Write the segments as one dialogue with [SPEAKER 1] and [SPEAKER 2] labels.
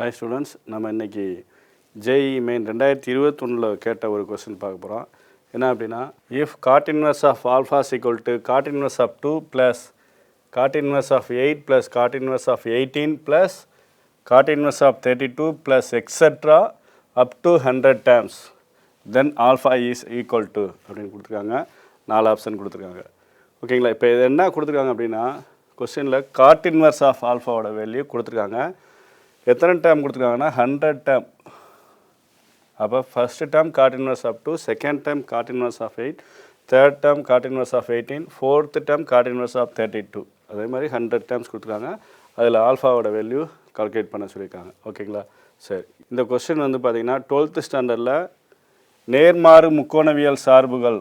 [SPEAKER 1] Hi students நம்ம இன்னைக்கு JE main ரெண்டாயிரத்தி இருபத்தொன்னில் கேட்ட ஒரு கொஸ்டின் பார்க்க போகிறோம் என்ன அப்படின்னா if cot inverse of alpha equal to cot inverse of two plus cot inverse of eight plus cot inverse of eighteen plus cot inverse of thirty two plus etcetera up to hundred terms then alpha is equal to அப்படின்னு கொடுத்துருக்காங்க. நாலு option கொடுத்துருக்காங்க. ஓகேங்களா இப்போ இது என்ன கொடுத்துருக்காங்க அப்படின்னா கொஸ்டினில் காட் இன்வர்ஸ் ஆஃப் ஆல்ஃபாவோட வேல்யூ கொடுத்துருக்காங்க. எத்தனை டேர்ம் கொடுத்துருக்காங்கன்னா? ஹண்ட்ரட் டேர்ம் அப்போ first term cot inverse of two second term cot inverse of eight third term cot inverse of eighteen fourth term cot inverse of thirty two அதே மாதிரி hundred terms கொடுத்துருக்காங்க. அதில் ஆல்ஃபாவோட value calculate பண்ண சொல்லியிருக்காங்க. ஓகேங்களா சரி. இந்த கொஸ்டின் வந்து பார்த்தீங்கன்னா டுவெல்த்து ஸ்டாண்டர்டில் நேர்மாறு முக்கோணவியல் சார்புகள்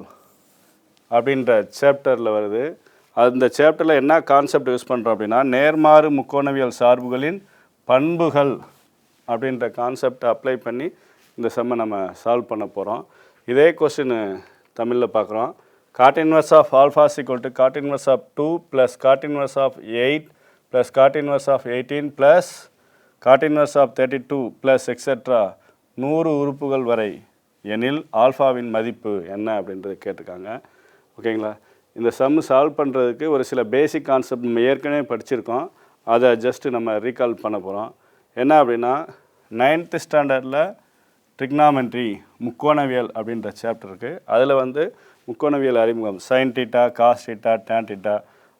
[SPEAKER 1] அப்படின்ற சாப்டரில் வருது. அந்த சாப்டரில் என்ன கான்செப்ட் யூஸ் பண்ணுறோம் அப்படின்னா நேர்மாறு முக்கோணவியல் சார்புகளின் பண்புகள் அப்படின்ற கான்செப்டை அப்ளை பண்ணி இந்த செம்மை நம்ம சால்வ் பண்ண போகிறோம் இதே கொஸ்டின் தமிழில் பார்க்குறோம். Cot inverse of alpha equal to cot inverse of two plus cot inverse of eight plus cot inverse of eighteen plus cot inverse of thirty two plus etcetera நூறு உறுப்புகள் வரை எனில் ஆல்ஃபாவின் மதிப்பு என்ன அப்படின்றது கேட்டிருக்காங்க. ஓகேங்களா இந்த சம் சால்வ் பண்ணுறதுக்கு ஒரு சில பேசிக் கான்செப்ட் நம்ம ஏற்கனவே படிச்சிருக்கோம். அதை ஜஸ்ட்டு நம்ம ரீகால் பண்ண போகிறோம் என்ன அப்படின்னா நைன்த்து ஸ்டாண்டர்டில் ட்ரிக்னாமெண்ட்ரி முக்கோணவியல் அப்படின்ற சாப்டர் இருக்குது அதில் வந்து முக்கோணவியல் அறிமுகம். Sine theta cos theta tan theta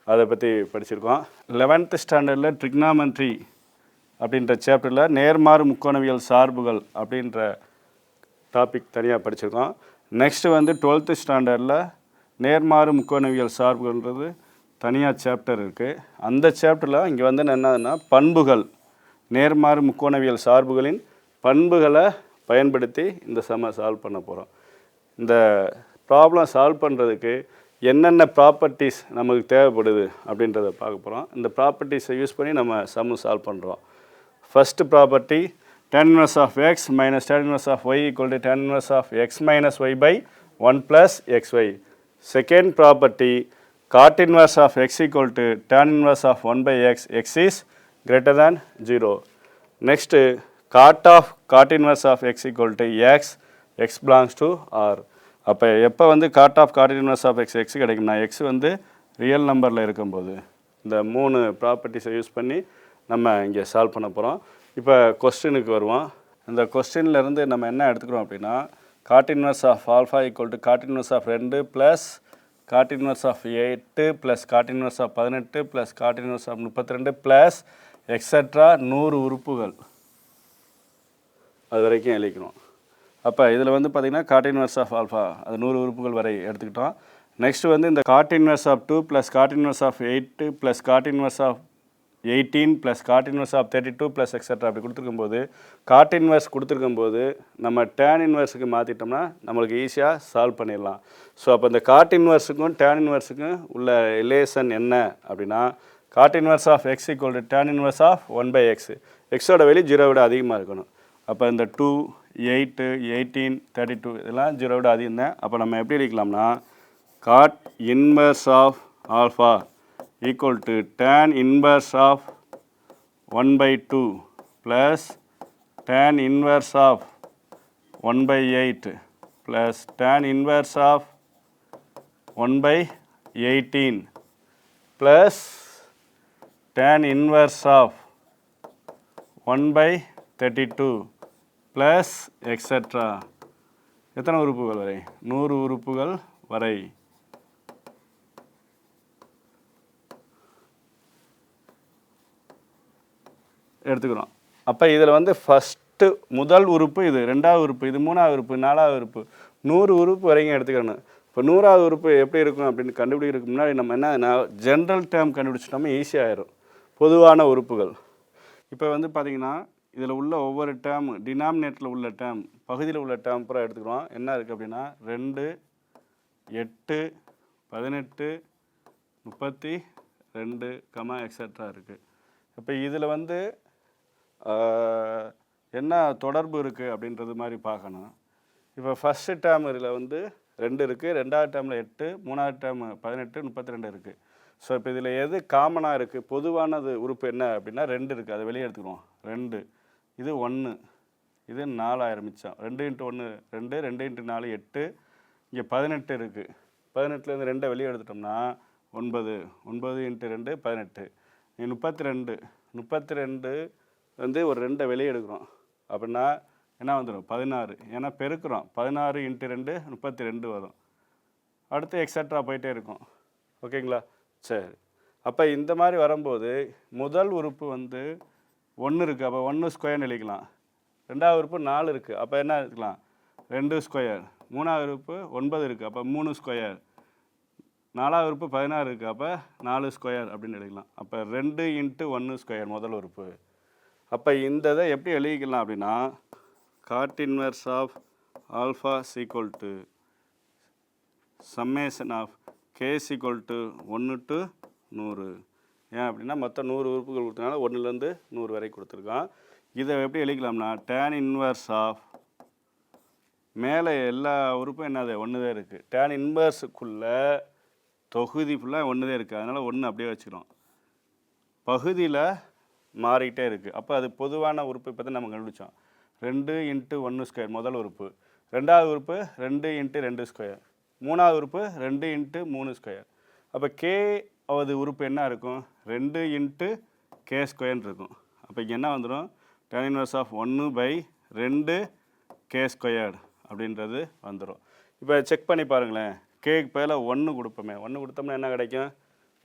[SPEAKER 1] அதை பற்றி படிச்சிருக்கோம். லெவன்த்து ஸ்டாண்டர்டில் ட்ரிக்னாமெண்ட்ரி அப்படின்ற சாப்டரில் நேர்மாறு முக்கோணவியல் சார்புகள் அப்படின்ற டாபிக் தனியாக படிச்சிருக்கோம். நெக்ஸ்ட்டு வந்து டுவெல்த்து ஸ்டாண்டர்டில் நேர்மாறு முக்கோணவியல் சார்புகள்ன்றது தனியாக சாப்டர் இருக்குது அந்த சாப்டரில் இங்கே வந்து என்னதுன்னா பண்புகள் நேர்மாறு முக்கோணவியல் சார்புகளின் பண்புகளை பயன்படுத்தி இந்த சம சால்வ் பண்ண போகிறோம் இந்த ப்ராப்ளம் சால்வ் பண்ணுறதுக்கு என்னென்ன ப்ராப்பர்ட்டிஸ் நமக்கு தேவைப்படுது அப்படின்றத பார்க்க போகிறோம் இந்த ப்ராப்பர்ட்டிஸை யூஸ் பண்ணி நம்ம சம்மு சால்வ் பண்ணுறோம் first property tan inverse of x minus tan inverse of y equal to tan inverse of x minus y by one plus x y second property cot inverse of x equal to tan inverse of 1 by x, x is greater than 0. Next cot of cot inverse of x equal to x, x belongs to R. அப்போ எப்போ வந்து cot of cot inverse of x x கிடைக்கும்னா x வந்து real நம்பரில் இருக்கும்போது இந்த மூணு ப்ராப்பர்ட்டிஸை use பண்ணி நம்ம இங்கே சால்வ் பண்ண போகிறோம் இப்போ கொஸ்டினுக்கு வருவோம் இந்த கொஸ்டின்லேருந்து நம்ம என்ன எடுத்துக்கிறோம் அப்படின்னா cot inverse of alpha equal to cot inverse of ரெண்டு ப்ளஸ் காட் இன்வர்ஸ் ஆஃப் எட்டு ப்ளஸ் காட் இன்வர்ஸ் ஆஃப் பதினெட்டு ப்ளஸ் காட் இன்வர்ஸ் ஆஃப் முப்பத்தி ரெண்டு ப்ளஸ் எக்ஸட்ரா நூறு உறுப்புகள். அது வரைக்கும் எழுதிக்கணும். அப்போ இதில் வந்து பார்த்திங்கன்னா காட் இன்வர்ஸ் ஆஃப் ஆல்ஃபா அது நூறு உறுப்புகள் வரை எடுத்துக்கிட்டோம். நெக்ஸ்ட் வந்து இந்த cot inverse of two plus cot inverse of eight plus cot inverse of eighteen plus cot inverse of thirty two plus etcetera அப்படி கொடுத்துருக்கும்போது காட் இன்வர்ஸ் கொடுத்துருக்கும்போது நம்ம டேன் இன்வெர்ஸுக்கு மாற்றிட்டோம்னா நம்மளுக்கு ஈஸியாக சால்வ் பண்ணிடலாம். ஸோ அப்போ இந்த காட் இன்வர்ஸுக்கும் டேன் இன்வெர்ஸுக்கும் உள்ள ரிலேஷன் என்ன அப்படின்னா cot inverse of x equal to tan inverse of one by x எக்ஸோட வெளி ஜீரோ விட அதிகமாக இருக்கணும். அப்போ இந்த two eight eighteen thirty two இதெல்லாம் ஜீரோ விட அதிகம் தான். அப்போ நம்ம எப்படி எடுக்கலாம்னா cot inverse of alpha equal to tan inverse of 1 by 2 plus tan inverse of 1 by 8 plus tan inverse of 1 by 18 plus tan inverse of 1 by 32 plus etc. எத்தனை உறுப்புகள் வரை நூறு உறுப்புகள் வரை எடுத்துக்கிறோம். அப்போ இதில் வந்து ஃபஸ்ட்டு முதல் உறுப்பு இது ரெண்டாவது உறுப்பு இது மூணாவது உறுப்பு நாலாவது உறுப்பு நூறு உறுப்பு வரைக்கும் எடுத்துக்கணும் இப்போ நூறாவது உறுப்பு எப்படி இருக்கும் அப்படின்னு கண்டுபிடிக்கிறதுக்கு முன்னாடி நம்ம என்ன ஜென்ரல் டேர்ம் கண்டுபிடிச்சிட்டோம்னா ஈஸியாகிடும் பொதுவான உறுப்புகள். இப்போ வந்து பார்த்திங்கன்னா இதில் உள்ள ஒவ்வொரு டேர்ம் டினாமினேட்டரில் உள்ள டேர்ம் பகுதியில் உள்ள டேர்ம் பூரா எடுத்துக்கிறோம். என்ன இருக்குது அப்படின்னா ரெண்டு எட்டு பதினெட்டு முப்பத்தி ரெண்டு கமா எக்ஸட்ரா இருக்குது இப்போ இதில் வந்து என்ன தொடர்பு இருக்குது அப்படின்றது மாதிரி பார்க்கணும். இப்போ ஃபஸ்ட்டு டேர்ம் இதில் வந்து ரெண்டு இருக்குது ரெண்டாவது டேர்மில் எட்டு மூணாவது டேர்ம் பதினெட்டு முப்பத்தி ரெண்டு இருக்குது ஸோ இப்போ இதில் எது காமனாக இருக்குது பொதுவானது உறுப்பு என்ன அப்படின்னா ரெண்டு இருக்குது அதை வெளியே எடுத்துக்குவோம். ரெண்டு இது ஒன்று இது நாலாயிரம் மிச்சம் ரெண்டு இன்ட்டு ஒன்று ரெண்டு ரெண்டு இன்ட்டு நாலு எட்டு இங்கே பதினெட்டு இருக்குது பதினெட்டுலேருந்து ரெண்டை வெளியே எடுத்துட்டோம்னா ஒன்பது ஒன்பது இன்ட்டு ரெண்டு பதினெட்டு. முப்பத்தி ரெண்டு முப்பத்தி ரெண்டு வந்து ஒரு ரெண்டை வெளியே எடுக்கிறோம். அப்படின்னா என்ன வந்துடும் பதினாறு. ஏன்னா பெருக்கிறோம். பதினாறு இன்ட்டு ரெண்டு முப்பத்தி ரெண்டு வரும். அடுத்து எக்ஸட்ரா போயிட்டே இருக்கும். ஓகேங்களா? சரி. அப்போ இந்த மாதிரி வரும்போது முதல் உறுப்பு வந்து ஒன்று இருக்குது அப்போ ஒன்று ஸ்கொயர்னு எழுதிக்கலாம். ரெண்டாவது உறுப்பு நாலு இருக்குது அப்போ என்ன இருக்கலாம் ரெண்டு ஸ்கொயர் மூணாவது உறுப்பு ஒன்பது இருக்குது அப்போ மூணு ஸ்கொயர் நாலாவது உறுப்பு பதினாறு இருக்குது அப்போ நாலு ஸ்கொயர் அப்படின்னு எழுதிக்கலாம் அப்போ ரெண்டு இன்ட்டு ஒன்று ஸ்கொயர் முதல் உறுப்பு. அப்போ இந்த இதை எப்படி எழுதிக்கலாம் அப்படின்னா cot inverse of alpha equal to summation of k's equal to ஒன்று டு நூறு. ஏன் அப்படின்னா மொத்தம் நூறு உறுப்புகள் கொடுத்தனால ஒன்றுலேருந்து நூறு வரை கொடுத்துருக்கான். இதை எப்படி எழுதிக்கலாம்னா டேன் இன்வர்ஸ் ஆஃப் மேலே எல்லா உறுப்பும் என்னது? ஒன்று தான் இருக்குது டேன் இன்வர்ஸுக்குள்ளே தொகுதி ஃபுல்லாக ஒன்று தான் இருக்குது அதனால் ஒன்று அப்படியே வச்சுக்கிறோம். பகுதியில் மாறிக்கிட்டே இருக்குது அப்போ அது பொதுவான உறுப்பு இப்போ தான் நம்ம கண்டுபிடிச்சோம். ரெண்டு இன்ட்டு ஒன்று ஸ்கொயர் முதல் உறுப்பு. ரெண்டாவது உறுப்பு ரெண்டு இன்ட்டு ரெண்டு ஸ்கொயர். மூணாவது உறுப்பு ரெண்டு இன்ட்டு மூணு ஸ்கொயர். அப்போ கே அவது உறுப்பு என்ன இருக்கும்? ரெண்டு இன்ட்டு கே ஸ்கொயர்னு இருக்கும். அப்போ இங்கே என்ன வந்துடும் டென் இன்வர்ஸ் ஆஃப் ஒன்று பை ரெண்டு கே ஸ்கொயர்டு அப்படின்றது வந்துடும் இப்போ செக் பண்ணி பாருங்களேன். கேக்கு பேரில் ஒன்று கொடுப்போமே. ஒன்று கொடுத்தோம்னா என்ன கிடைக்கும்?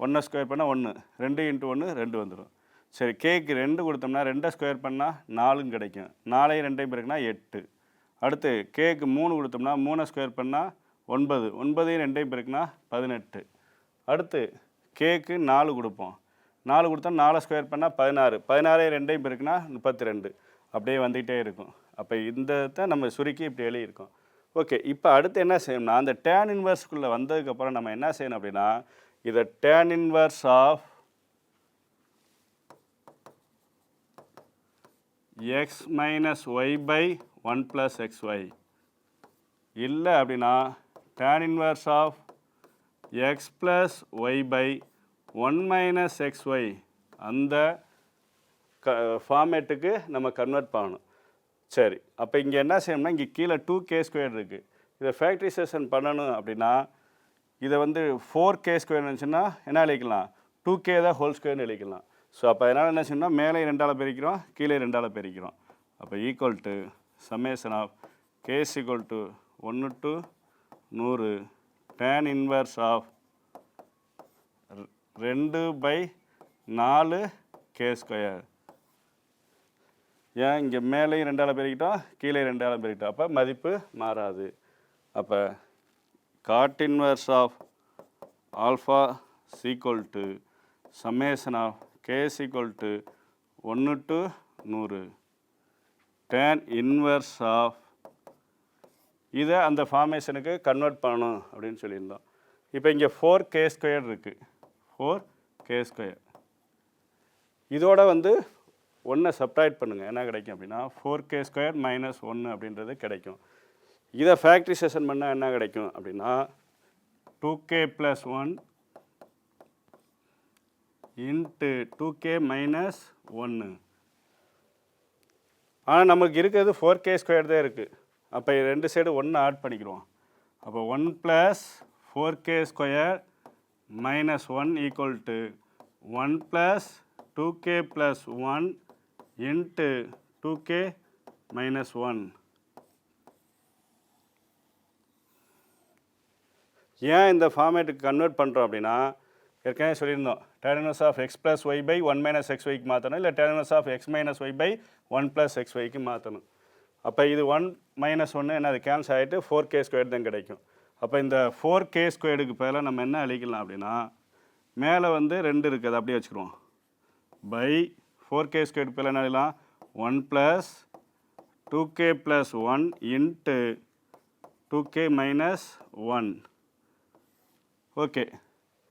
[SPEAKER 1] ஒன்றை ஸ்கொயர் பண்ணால் ஒன்று ரெண்டு இன்ட்டு ஒன்று ரெண்டு வந்துடும் சரி கேக்கு ரெண்டு கொடுத்தோம்னா ரெண்டை ஸ்கொயர் பண்ணால் நாலும் கிடைக்கும். நாலையும் ரெண்டையும் பிறகுனா எட்டு. அடுத்து கேக்கு மூணு கொடுத்தோம்னா மூணை ஸ்கொயர் பண்ணால் ஒன்பது. ஒன்பதையும் ரெண்டையும் பிறகுனா பதினெட்டு. அடுத்து கேக்கு நாலு கொடுப்போம். நாலு கொடுத்தா நாலு ஸ்கொயர் பண்ணால் பதினாறு. பதினாறையும் ரெண்டையும் பிறகுனா முப்பத்தி ரெண்டு அப்படியே வந்துக்கிட்டே இருக்கும். அப்போ இந்த தான் நம்ம சுருக்கி இப்படி எழுதியிருக்கோம். ஓகே இப்போ அடுத்து என்ன செய்யணும்னா அந்த டேன் இன்வர்ஸ்குள்ளே வந்ததுக்கப்புறம் நம்ம என்ன செய்யணும் அப்படின்னா இதை tan inverse of x minus y by one plus x y இல்லை அப்படின்னா tan inverse of x plus y by one minus x y அந்த க ஃபார்மேட்டுக்கு நம்ம கன்வெர்ட் பண்ணணும். சரி அப்போ இங்கே என்ன செய்யணும்னா இங்கே கீழே டூ கே ஸ்கொயர் இருக்குது இதை ஃபேக்ட்ரிசேஷன் பண்ணணும் அப்படின்னா இதை வந்து ஃபோர் கே ஸ்கொயர் இருந்துச்சுன்னா என்ன எழுதிக்கலாம்? டூ கே தான் ஹோல் ஸ்கொயர்னு எழுதிக்கலாம். ஸோ அப்போ அதனால் என்ன செய்யணும் மேலே ரெண்டால் பிரிக்கிறோம் கீழே ரெண்டால் பிரிக்கிறோம். அப்போ equal to summation of k's equal to ஒன்று டு நூறு. டேன் இன்வர்ஸ் ஆஃப் ரெண்டு பை நாலு கே ஸ்கொயர் ஏன்? இங்கே மேலேயும் ரெண்டால் பெருக்கிட்டோம் கீழே ரெண்டால் பெருக்கிட்டோம். அப்போ மதிப்பு மாறாது. அப்போ cot inverse of alpha equal to summation of k's equal to ஒன்று டு நூறு. டேன் இன்வர்ஸ் ஆஃப் இதை அந்த ஃபார்மேஷனுக்கு கன்வெர்ட் பண்ணணும் அப்படின்னு சொல்லியிருந்தோம். இப்போ இங்கே ஃபோர் கே ஸ்கொயர் இருக்குது ஃபோர் கே ஸ்கொயர் இதோட வந்து ஒன்றை சப்ராக்ட் பண்ணுங்கள் என்ன கிடைக்கும் அப்படின்னா ஃபோர் கே ஸ்கொயர் மைனஸ் ஒன்று அப்படின்றது கிடைக்கும். இதை ஃபேக்ட்ரிசேஷன் பண்ணால் என்ன கிடைக்கும் அப்படின்னா two k plus one into two k minus ஒன்று ஆனால் நமக்கு இருக்கிறது ஃபோர் கே ஸ்கொயர் தான் இருக்குது அப்போ ரெண்டு சைடு ஒன்று ஆட் பண்ணிக்கிறோம். அப்போ one plus four k square minus one equal to one plus two k plus one into two k minus one. ஏன் இந்த ஃபார்மேட்டுக்கு கன்வெர்ட் பண்ணுறோம் அப்படின்னா ஏற்கனவே சொல்லியிருந்தோம். Tan's of x plus y by one minus x ஒய்க்கு மாற்றணும் இல்லை tan's of x minus y by one plus x ஒய்க்கு மாற்றணும் அப்போ இது ஒன் மைனஸ் ஒன்று என்ன அது கேன்சல் ஆகிட்டு ஃபோர் கே ஸ்கொயர் தான் கிடைக்கும். அப்போ இந்த ஃபோர் கே ஸ்கொயர்டுக்கு பதிலாக நம்ம என்ன அழிக்கலாம் அப்படின்னா மேலே வந்து ரெண்டு இருக்குது அதை அப்படியே வச்சுக்கிடுவோம் பை ஃபோர் கே ஸ்கொயர்டுக்கு பதிலாக என்ன அழிக்கலாம்? One plus two k plus one into two k minus one okay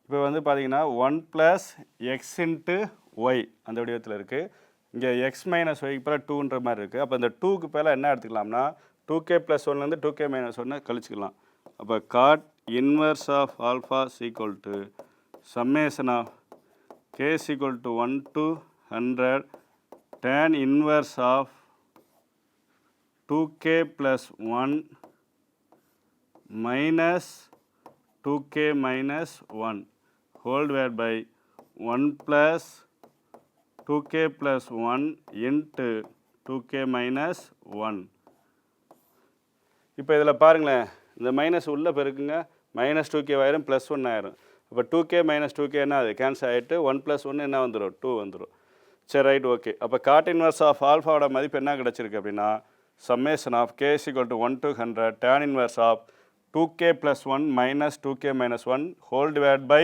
[SPEAKER 1] இப்போ வந்து பார்த்தீங்கன்னா one plus x into y அந்த வடிவத்தில் இருக்குது இங்கே எக்ஸ் மைனஸ் ஒய்க்கு பிறகு டூன்ற மாதிரி இருக்குது அப்போ இந்த டூக்கு பேரில் என்ன எடுத்துக்கலாம்னா டூ கே ப்ளஸ் ஒன்லேருந்து டூ கே மைனஸ் ஒன்று கழிச்சிக்கலாம். அப்போ cot inverse of alpha equal to summation of k equal to one to hundred tan inverse of two k plus one minus two k minus one whole divide by one plus two k plus one into two k minus one இப்போ இதில் பாருங்களேன். இந்த minus உள்ளே பெருக்குங்க. Minus two K ஆயிரும் plus one ஆயிரும். இப்போ two k minus two k என்ன அது கேன்சல் ஆகிட்டு ஒன் ப்ளஸ் ஒன்று என்ன வந்துடும் டூ வந்துடும் சரி ரைட் ஓகே அப்போ காட் இன்வர்ஸ் ஆஃப் ஆல்ஃபாவோட மதிப்பு என்ன கிடச்சிருக்கு அப்படின்னா summation of k equal to one to hundred tan inverse of two k plus one minus two k minus one whole divide by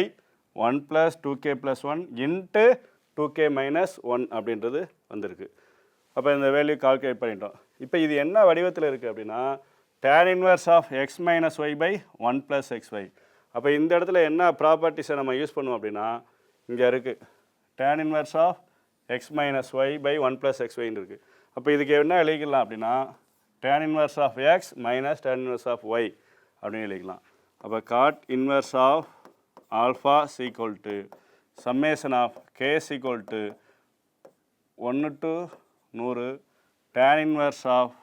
[SPEAKER 1] one plus two k plus one into two k minus one அப்படின்றது வந்திருக்கு. அப்போ இந்த value calculate பண்ணிட்டோம். இப்போ இது என்ன வடிவத்தில் இருக்குது அப்படின்னா tan inverse of x minus y by one plus x y அப்போ இந்த இடத்துல என்ன ப்ராப்பர்ட்டிஸை நம்ம யூஸ் பண்ணுவோம் அப்படின்னா இங்கே இருக்குது tan inverse of x minus y by one plus x ஒய்ன்னு இருக்குது அப்போ இதுக்கு என்ன எழுதிக்கலாம் அப்படின்னா tan inverse of x minus tan inverse of y அப்படின்னு எழுதிக்கலாம். அப்போ cot inverse of alpha equal to summation of k equal to ஒன்று டு நூறு டேன் இன்வர்ஸ் ஆஃப்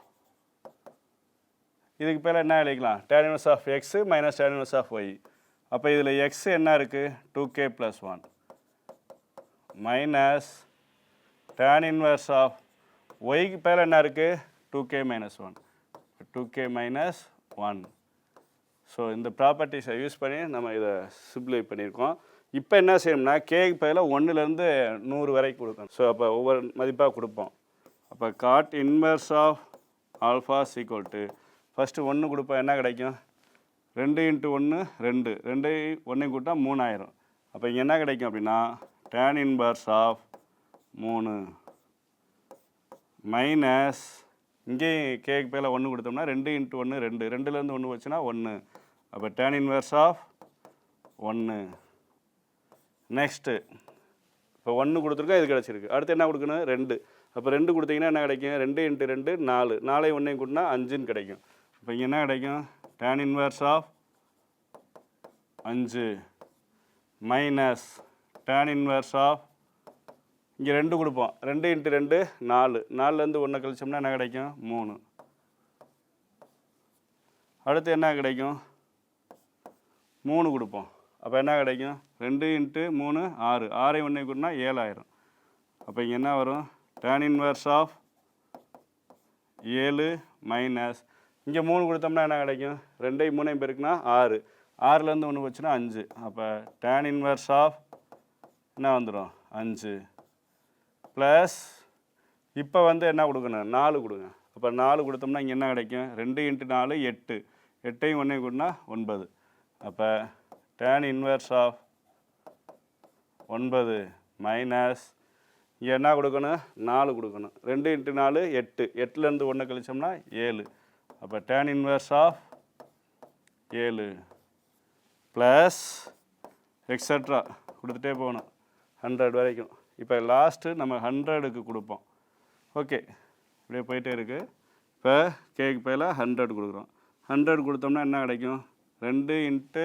[SPEAKER 1] இதுக்கு பேர் என்ன எழுதிக்கலாம்? Tan inverse of x minus tan inverse of y அப்போ இதில் எக்ஸ் என்ன இருக்குது two k plus one minus tan inverse of ஒய்க்கு பேர் என்ன இருக்குது two k minus one two k minus one so இந்த ப்ராப்பர்ட்டிஸை யூஸ் பண்ணி நம்ம இதை சிப்ளை பண்ணியிருக்கோம். இப்போ என்ன செய்யணும்னா கேக்கு பதில் ஒன்றுலேருந்து நூறு வரைக்கும் கொடுக்கணும். ஸோ அப்போ ஒவ்வொரு மதிப்பாக கொடுப்போம். அப்போ cot inverse of alpha equal to first ஒன்று கொடுப்போம் என்ன கிடைக்கும்? ரெண்டு இன்ட்டு ஒன்று ரெண்டு. ரெண்டு ஒன்றையும் கூட்டா மூணாயிரம். அப்போ இங்கே என்ன கிடைக்கும் அப்படின்னா டேன் இன்வர்ஸ் ஆஃப் மூணு மைனஸ் இங்கேயும் கேக்கு பேரில் ஒன்று கொடுத்தோம்னா ரெண்டு இன்ட்டு ஒன்று ரெண்டு. ரெண்டுலேருந்து ஒன்று வச்சுன்னா ஒன்று அப்போ டேன் இன்வர்ஸ் ஆஃப் ஒன்று நெக்ஸ்ட்டு இப்போ ஒன்று கொடுத்துருக்கோம் இது கிடச்சிருக்கு. அடுத்து என்ன கொடுக்கணும்? ரெண்டு. அப்போ ரெண்டு கொடுத்தீங்கன்னா என்ன கிடைக்கும்? ரெண்டு இன்ட்டு ரெண்டு நாலு. நாளை ஒன்றையும் கூட்டினா அஞ்சுன்னு கிடைக்கும். இப்போ இங்கே என்ன கிடைக்கும்? டேன் இன்வர்ஸ் ஆஃப் அஞ்சு. மைனஸ் டேன் இன்வர்ஸ் ஆஃப் இங்கே ரெண்டு கொடுப்போம். ரெண்டு இன்ட்டு ரெண்டு நாலு. நாலுலேருந்து ஒன்று கழிச்சோம்னா என்ன கிடைக்கும்? மூணு. அடுத்து என்ன கிடைக்கும்? மூணு கொடுப்போம். அப்போ என்ன கிடைக்கும்? ரெண்டு இன்ட்டு மூணு ஆறு. ஆறை ஒன்றை கூட்டினா ஏழாயிரம். அப்போ இங்கே என்ன வரும்? டேன் இன்வர்ஸ் ஆஃப் ஏழு மைனஸ் இங்கே மூணு கொடுத்தோம்னா என்ன கிடைக்கும்? ரெண்டையும் மூணையும் பெருக்குனா ஆறு. ஆறுலேருந்து ஒன்று வச்சுன்னா அஞ்சு. அப்போ டேன் இன்வர்ஸ் ஆஃப் என்ன வந்துடும் அஞ்சு. ப்ளஸ் இப்போ வந்து என்ன கொடுக்கணும்? நாலு கொடுங்க. அப்போ நாலு கொடுத்தோம்னா இங்கே என்ன கிடைக்கும்? ரெண்டு இன்ட்டு நாலு எட்டு. எட்டையும் ஒன்றையும் கூட்டினா ஒன்பது. அப்போ டேன் இன்வெர்ஸ் ஆஃப் ஒன்பது மைனஸ் இங்கே என்ன கொடுக்கணும்? நாலு கொடுக்கணும். ரெண்டு இன்ட்டு நாலு எட்டு. எட்டுலேருந்து ஒன்று கழிச்சோம்னா ஏழு. அப்போ டேன் இன்வெர்ஸ் ஆஃப் ஏழு ப்ளஸ் எக்ஸட்ரா கொடுத்துட்டே போகணும். ஹண்ட்ரட் வரைக்கும். இப்போ லாஸ்ட்டு நம்ம ஹண்ட்ரடுக்கு கொடுப்போம். ஓகே இப்படியே போயிட்டே இருக்குது இப்போ கேக்கு பையில் ஹண்ட்ரட் கொடுக்குறோம். ஹண்ட்ரட் கொடுத்தோம்னா என்ன கிடைக்கும்? ரெண்டு இன்ட்டு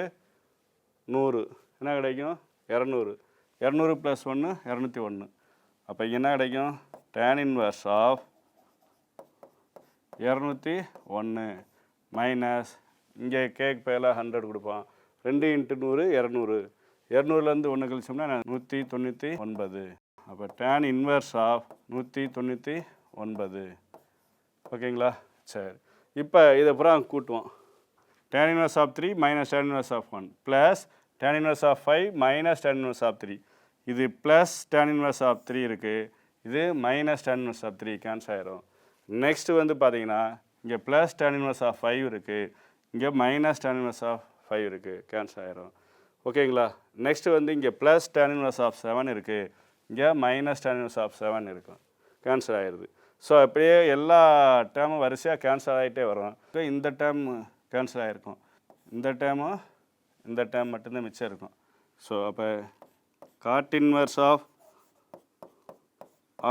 [SPEAKER 1] நூறு. என்ன கிடைக்கும்? இரநூறு. இரநூறு ப்ளஸ் ஒன்று இரநூத்தி ஒன்று. அப்போ இங்கே என்ன கிடைக்கும்? டேன் இன்வர்ஸ் ஆஃப் இரநூத்தி ஒன்று மைனஸ் இங்கே கேக் பேல ஹண்ட்ரட் கொடுப்பான் ரெண்டு இன்ட்டு நூறு இரநூறு. இரநூறுலேருந்து ஒன்று கழிச்சோம்னா நூற்றி தொண்ணூற்றி ஒன்பது. அப்போ டேன் இன்வர்ஸ் ஆஃப் நூற்றி தொண்ணூற்றி ஒன்பது. ஓகேங்களா? சரி. இப்போ இதை பூரா கூட்டுவோம். Tan inverse of three minus tan inverse of one plus tan inverse of five minus tan inverse of three இது plus tan inverse of three இருக்குது இது minus tan inverse of three cancel ஆயிரும். நெக்ஸ்ட்டு வந்து பார்த்தீங்கன்னா இங்கே plus tan inverse of five இருக்குது இங்கே minus tan inverse of five இருக்குது கேன்சல் ஆயிரும் ஓகேங்களா நெக்ஸ்ட்டு வந்து இங்கே plus tan inverse of seven இருக்குது இங்கே minus tan inverse of seven இருக்கும். கேன்சல் ஆயிடுது ஸோ அப்படியே எல்லா டேர்மும் வரிசையாக கேன்சல் ஆகிட்டே வரும். இப்போ இந்த டேர்ம் கேன்சல் ஆகிருக்கும் இந்த டேர்மும் இந்த டேம் மட்டும்தான் மிச்சம் இருக்கும். ஸோ அப்போ cot inverse of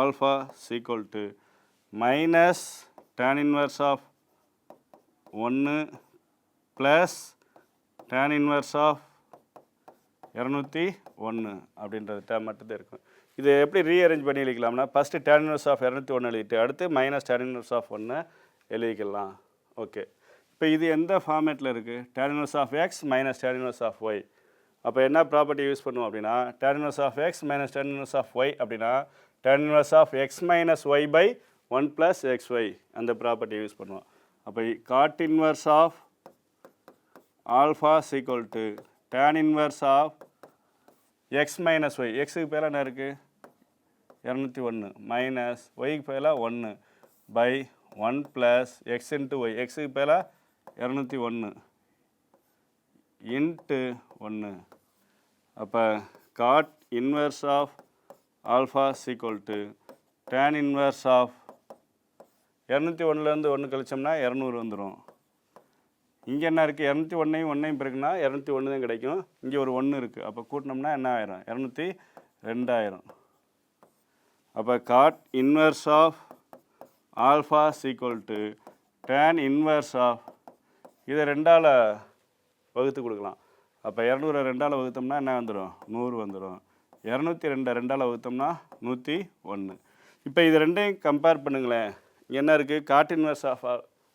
[SPEAKER 1] alpha is equal to minus tan inverse of ஒன்று ப்ளஸ் டேன் இன்வர்ஸ் ஆஃப் இரநூத்தி ஒன்று அப்படின்றது டேம் மட்டும்தான் இருக்கும். இது எப்படி ரீஅரேஞ்ச் பண்ணி எழுதிக்கலாம்னா ஃபஸ்ட்டு டேன் இன்வர்ஸ் ஆஃப் இரநூத்தி ஒன்று எழுதிட்டு அடுத்து மைனஸ் டேன் இன்வர்ஸ் ஆஃப் ஒன்று எழுதிக்கலாம். ஓகே இப்போ இது எந்த ஃபார்மேட்டில் இருக்குது tan of x minus tan inverse of y அப்போ என்ன ப்ராப்பர்ட்டி யூஸ் பண்ணுவோம் அப்படின்னா tan of x minus tan of y அப்படின்னா tan of x minus y by one plus x y அந்த ப்ராப்பர்ட்டி யூஸ் பண்ணுவோம். அப்போ cot inverse of alpha is equal to tan inverse of x minus y எக்ஸுக்கு பேர் என்ன இருக்குது இரநூத்தி ஒன்று மைனஸ் ஒய்க்கு பேரில் ஒன்று by one plus x into y எக்ஸுக்கு பேரில் இரநூத்தி ஒன்று. இன்ட்டு ஒன்று. அப்போ cot inverse of alpha is equal to tan inverse of இரநூத்தி ஒன்றுலேருந்து ஒன்று கழிச்சோம்னா இரநூறு வந்துடும் இங்கே என்ன இருக்குது இரநூத்தி ஒன்றையும் ஒன்றையும் பிறகுனா இரநூத்தி ஒன்று தான் கிடைக்கும். இங்கே ஒரு ஒன்று இருக்குது அப்போ கூட்டினோம்னா என்ன ஆயிரும்? இரநூத்தி ரெண்டாயிரம். அப்போ cot inverse of alpha is equal to tan inverse of இதை ரெண்டால் வகுத்து கொடுக்கலாம். அப்போ இரநூறு ரெண்டால் வகுத்தோம்னா என்ன வந்துடும் நூறு வந்துடும் இரநூத்தி ரெண்டை ரெண்டால் வகுத்தோம்னா நூற்றி ஒன்று இப்போ இது ரெண்டையும் கம்பேர் பண்ணுங்களேன். என்ன இருக்குது காட் இன்வர்ஸ் ஆஃப்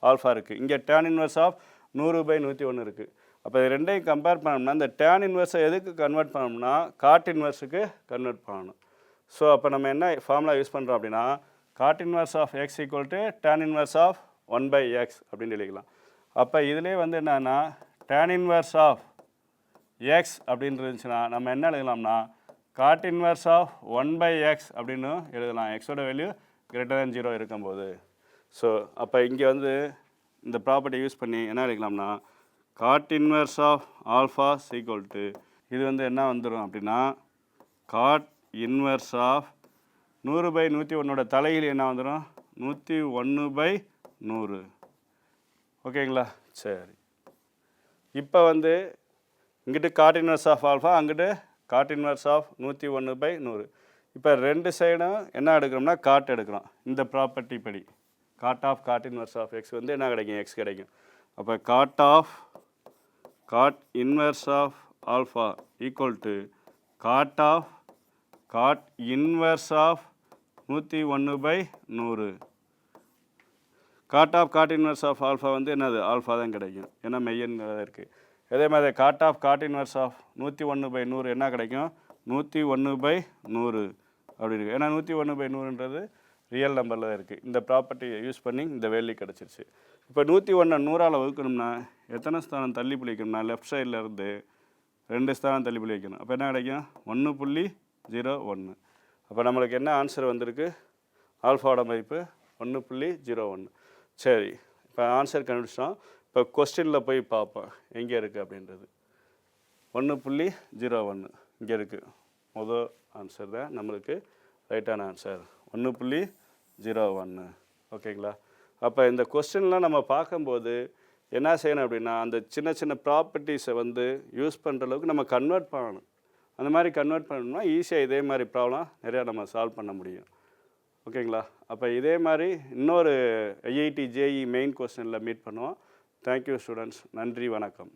[SPEAKER 1] ஆல்ஃபா இருக்குது இங்கே டேன் இன்வர்ஸ் ஆஃப் நூறு பை நூற்றி ஒன்று இருக்குது அப்போ இது ரெண்டையும் கம்பேர் பண்ணோம்னா இந்த டேன் இன்வர்ஸை எதுக்கு கன்வெர்ட் பண்ணோம்னா காட் இன்வர்ஸுக்கு கன்வெர்ட் பண்ணணும். ஸோ அப்போ நம்ம என்ன ஃபார்முலா யூஸ் பண்ணுறோம் அப்படின்னா cot inverse of x equal to tan inverse of one by x அப்படின்னு எழுதிக்கலாம். அப்போ இதிலே வந்து என்னன்னா டேன் இன்வர்ஸ் ஆஃப் எக்ஸ் அப்படின்னு இருந்துச்சுன்னா நம்ம என்ன எழுதலாம்னா cot inverse of one by x அப்படின்னு எழுதலாம். எக்ஸோட வேல்யூ கிரேட்டர் தேன் ஜீரோ இருக்கும்போது. ஸோ அப்போ இங்கே வந்து இந்த ப்ராப்பர்ட்டி யூஸ் பண்ணி என்ன எழுதிக்கலாம்னா cot inverse of alpha is equal to இது வந்து என்ன வந்துடும் அப்படின்னா காட் இன்வர்ஸ் ஆஃப் நூறு பை நூற்றி ஒன்னோட தலையில் என்ன வந்துடும் நூற்றி ஒன்று பை நூறு. ஓகேங்களா? சரி. இப்போ வந்து இங்கிட்டு காட் இன்வர்ஸ் ஆஃப் ஆல்ஃபா அங்கிட்டு காட் இன்வர்ஸ் ஆஃப் நூற்றி ஒன்று பை நூறு. இப்போ ரெண்டு சைடும் என்ன எடுக்கிறோம்னா காட் எடுக்கிறோம். இந்த ப்ராப்பர்ட்டி படி. Cot of cot inverse of x வந்து என்ன கிடைக்கும்? எக்ஸ் கிடைக்கும். அப்போ cot of cot inverse of alpha equal to cot of cot inverse of நூற்றி ஒன்று பை நூறு. Cot of cot inverse of alpha வந்து என்னது? ஆல்ஃபா தான் கிடைக்கும். ஏன்னா மெய்யன் இருக்குது அதே மாதிரி cot of cot inverse of நூற்றி ஒன்று பை நூறு என்ன கிடைக்கும்? நூற்றி ஒன்று பை நூறு. அப்படி இருக்குது ஏன்னா நூற்றி ஒன்று பை நூறுன்றது ரியல் நம்பரில் தான் இருக்குது இந்த ப்ராப்பர்ட்டியை யூஸ் பண்ணி இந்த வேல்யூ கிடச்சிருச்சு. இப்போ நூற்றி ஒன்றை நூறால் வகுக்கணும்னா எத்தனை ஸ்தானம் தள்ளி பிடிக்கணும்னா லெஃப்ட் சைடில் இருந்து ரெண்டு ஸ்தானம் தள்ளி புள்ளி வைக்கணும் அப்போ என்ன கிடைக்கும்? ஒன்று புள்ளி ஜீரோ ஒன்று அப்போ நம்மளுக்கு என்ன ஆன்சர் வந்திருக்கு? ஆல்ஃபாவோட மதிப்பு ஒன்று புள்ளி ஜீரோ ஒன்று சரி இப்போ ஆன்சர் கண்டுபிடிச்சோம் இப்போ கொஸ்டினில் போய் பார்ப்போம். எங்கே இருக்குது அப்படின்றது. ஒன்று புள்ளி ஜீரோ ஒன்று இங்கே இருக்குது முதல் ஆன்சர் தான் நம்மளுக்கு ரைட்டான ஆன்சர் ஒன்று புள்ளி ஜீரோ ஒன்று ஓகேங்களா அப்போ இந்த கொஸ்டின்லாம் நம்ம பார்க்கும்போது என்ன செய்யணும் அப்படின்னா அந்த சின்ன சின்ன ப்ராப்பர்ட்டிஸை வந்து யூஸ் பண்ணுற அளவுக்கு நம்ம கன்வெர்ட் பண்ணணும். அந்த மாதிரி கன்வெர்ட் பண்ணணும்னா ஈஸியாக இதே மாதிரி ப்ராப்ளம் நிறையா நம்ம சால்வ் பண்ண முடியும். ஓகேங்களா? அப்போ இதே மாதிரி இன்னொரு ஐஐடி ஜேஇ மெயின் கொஸ்டினில் மீட் பண்ணுவோம். தேங்க்யூ ஸ்டூடெண்ட்ஸ் நன்றி வணக்கம்.